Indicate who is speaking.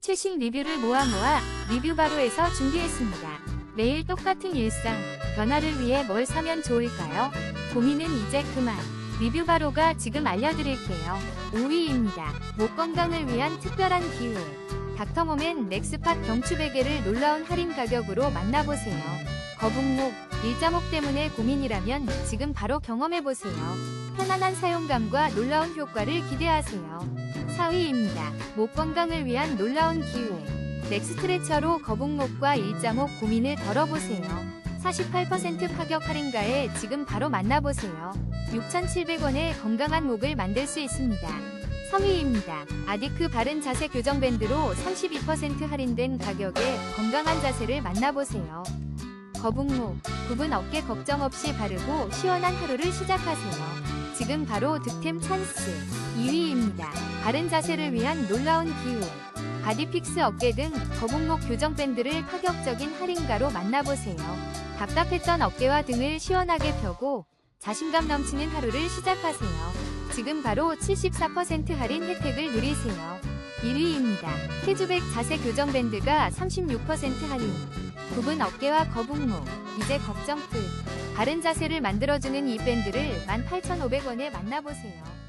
Speaker 1: 최신 리뷰를 모아 모아 리뷰 바로에서 준비했습니다. 매일 똑같은 일상, 변화를 위해 뭘 사면 좋을까요? 고민은 이제 그만. 리뷰 바로가 지금 알려드릴게요. 5위입니다. 목 건강을 위한 특별한 기회. 닥터모멘 넥스팟 경추 베개를 놀라운 할인 가격으로 만나보세요. 거북목, 일자목 때문에 고민이라면 지금 바로 경험해보세요. 편안한 사용감과 놀라운 효과를 기대하세요. 4위입니다. 목 건강을 위한 놀라운 기회. 넥스트레처로 거북목과 일자목 고민을 덜어보세요. 48% 파격 할인가에 지금 바로 만나보세요. 6,700원에 건강한 목을 만들 수 있습니다. 3위입니다. 아디크 바른 자세 교정 밴드로 32% 할인된 가격에 건강한 자세를 만나보세요. 거북목, 굽은 어깨 걱정 없이 바르고 시원한 하루를 시작하세요. 지금 바로 득템 찬스. 2위입니다. 바른 자세를 위한 놀라운 기회. 바디픽스 어깨 등 거북목 교정 밴드를 파격적인 할인가로 만나보세요. 답답했던 어깨와 등을 시원하게 펴고 자신감 넘치는 하루를 시작하세요. 지금 바로 74% 할인 혜택을 누리세요. 1위입니다. 캐주백 자세 교정 밴드가 36% 할인. 굽은 어깨와 거북목, 이제 걱정 끝. 바른 자세를 만들어주는 이 밴드를 18,500원에 만나보세요.